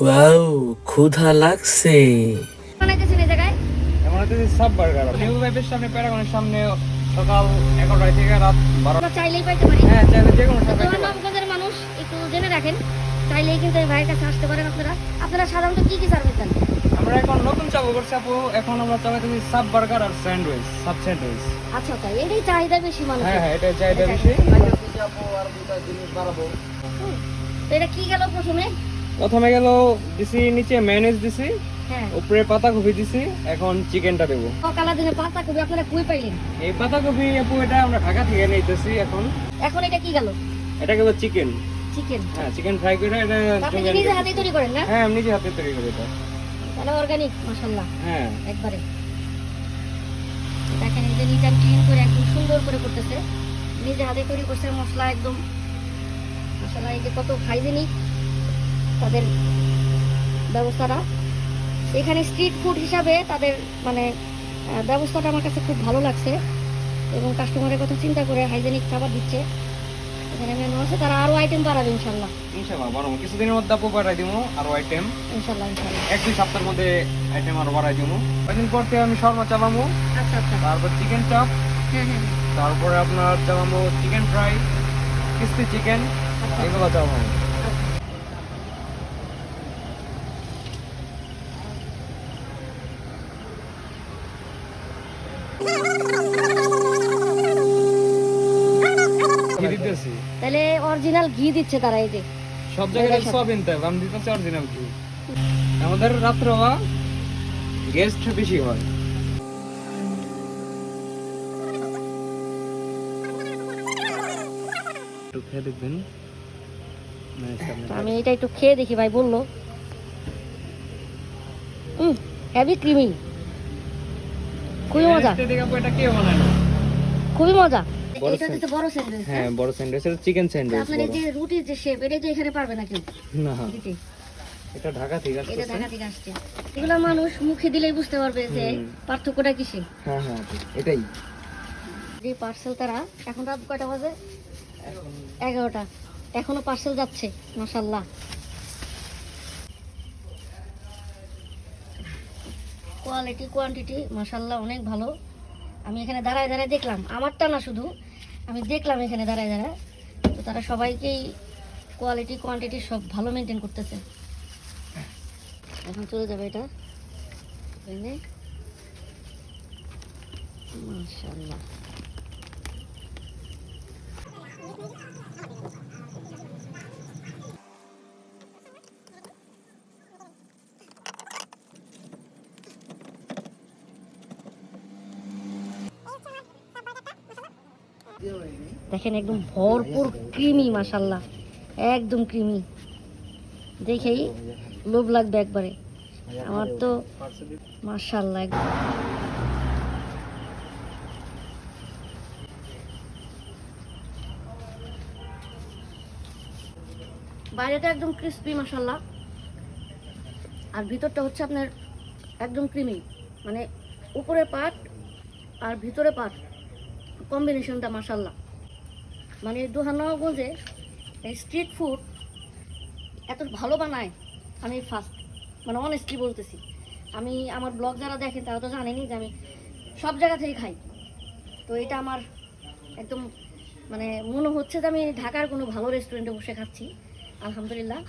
Wow ক্ষুধা লাগছে sub burger new ভাইবের সামনে প্যারাগনের সামনে সকাল থেকে রাত চাইলেই পাইতে পারি হ্যাঁ চাইলে যে কোনো সময় মানুষ একটু জেনে রাখেন চাইলেই কিন্তু এই ভাইয়ের কাছে আসতে পারেন আপনারা আপনারা সাধারণত কি কি সার্ভিস দেন আমরা এখন নতুন চালু করছি আপু এখন আমরা চালাতেছি সাব বার্গার আর স্যান্ডউইচ সাব স্যান্ডউইচ আচ্ছা আচ্ছা এটাই চাহিদা বেশি মানুষ হ্যাঁ হ্যাঁ এটা চাহিদা বেশি তো এটা কি গেল প্রথমে প্রথমে গেল দিছি নিচে ম্যানেজ দিছি হ্যাঁ। উপরে পাতাকপি দিছি এখন চিকেনটা দেবো। সকালে দিনে পাতা কবি আপনারা কুই পাইলেন? এই পাতাকপি আপু এটা আমরা ঢাকা থেকে নিতেছি এখন। এখন এটা কি গেল? এটা গেল চিকেন চিকেন হ্যাঁ চিকেন ফ্রাই করে এটা আপনি নিজে হাতে তৈরি করেন না? হ্যাঁ আমি নিজে হাতে তৈরি করি এটা। তাহলে অর্গানিক মাশাল্লাহ হ্যাঁ। একবারে। দেখেন এই যে নিট অ্যান্ড ক্লিন করে একদম সুন্দর করে করতেছে। নিজে হাতে তৈরি করছে মশলা একদম। মশলা এই যে কত হাইজেনিক তাদের ব্যবস্থাটা। এখানে স্ট্রিট ফুড হিসাবে তাদের মানে ব্যবস্থাটা আমার কাছে খুব ভালো লাগছে এবং কাস্টমারের কথা চিন্তা করে হাইজেনিক খাবার দিচ্ছে। এখানে মেনু আছে তারা আরও আইটেম বাড়াবে ইনশাল্লাহ ইনশাআল্লাহ বরং কিছুদিনের মধ্যে আপু বাড়াই দিব আরও আইটেম ইনশাল্লাহ ইনশাল্লাহ এক দুই সপ্তাহের মধ্যে আইটেম আরও বাড়াই দিব কয়েকদিন পর থেকে আমি শর্মা চালাবো আচ্ছা আচ্ছা। তারপর চিকেন চপ হ্যাঁ হ্যাঁ তারপরে আপনার চালাবো চিকেন ফ্রাই ক্রিস্পি চিকেন এগুলো চালাবো তাহলে অরিজিনাল ঘি দিচ্ছে তারা এই যে। সব জায়গায় সব ইনতে আমি দিতেছি অরিজিনাল ঘি। আমাদের রাত্রে গেস্ট বেশি হয়। একটু খেয়ে দেখবেন। মানে আমি এটা একটু খেয়ে দেখি ভাই বলল। হুম হেভি ক্রিমি খুবই মজা। এটা কে বানায়? খুবই মজা। বড় এটা বড় স্যান্ডউইচ হ্যাঁ বড় স্যান্ডউইচ এটা চিকেন স্যান্ডউইচ আপনার যে রুটির যে শেপ এটা তো এখানে পারবে না কেউ? না। এটা ঢাকা থেকে এটা ঢাকা থেকে আসছে। এগুলা মানুষ মুখে দিলেই বুঝতে পারবে যে পার্থক্যটা কিসে? হ্যাঁ হ্যাঁ এটাই। যে পার্সেল তারা এখন রাত কয়টা বাজে? এগারোটা। এখনও পার্সেল যাচ্ছে মাসাল্লাহ কোয়ালিটি কোয়ান্টিটি মাসাল্লাহ অনেক ভালো। আমি এখানে দাঁড়ায় দাঁড়ায় দেখলাম। আমারটা না শুধু, আমি দেখলাম এখানে দাঁড়ায় দাঁড়ায়। তো তারা সবাইকেই কোয়ালিটি কোয়ান্টিটি সব ভালো মেনটেন করতেছে। এখন চলে যাবে এটা। এখানে দেখেন একদম ভরপুর ক্রিমি মাশাল্লাহ একদম ক্রিমি দেখেই লোভ লাগবে একবারে। আমার তো একদম। বাইরেটা একদম ক্রিস্পি মাশাল্লাহ আর ভিতরটা হচ্ছে আপনার একদম ক্রিমি মানে উপরে পাট আর ভিতরে পাট কম্বিনেশনটা মাশাল্লাহ মানে দোহানগঞ্জে এই স্ট্রিট ফুড এত ভালো বানায়, আমি ফার্স্ট মানে অনেস্টলি বলতেছি। আমি আমার ব্লগ যারা দেখেন, তারা তো জানেনি যে আমি সব জায়গা থেকে খাই। তো এটা আমার একদম মানে মনে হচ্ছে যে আমি ঢাকার কোনো ভালো রেস্টুরেন্টে বসে খাচ্ছি। আলহামদুলিল্লাহ।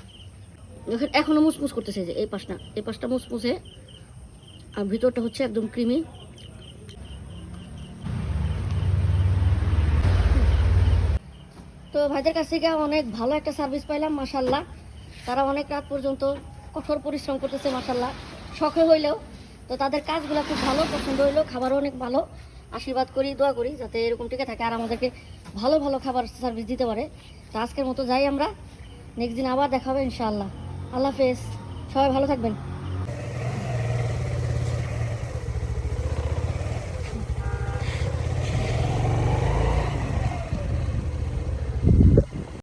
এখন এখনও মুসমুস করতেছে যে, এই পাশটা এই পাশটা মুসমুসে আর ভিতরটা হচ্ছে একদম ক্রিমি ভাইদের কাছ থেকে অনেক ভালো একটা সার্ভিস পাইলাম মাসাল্লাহ তারা অনেক রাত পর্যন্ত কঠোর পরিশ্রম করতেছে মাসাল্লাহ শখে হইলেও, তো তাদের কাজগুলো খুব ভালো, পছন্দ হইলেও, খাবারও অনেক ভালো। আশীর্বাদ করি, দোয়া করি, যাতে এরকম টিকে থাকে আর আমাদেরকে ভালো ভালো খাবার সার্ভিস দিতে পারে। তো আজকের মতো যাই আমরা নেক্সট দিন আবার দেখা হবে ইনশাআল্লাহ। আল্লাহ হাফেজ। সবাই ভালো থাকবেন।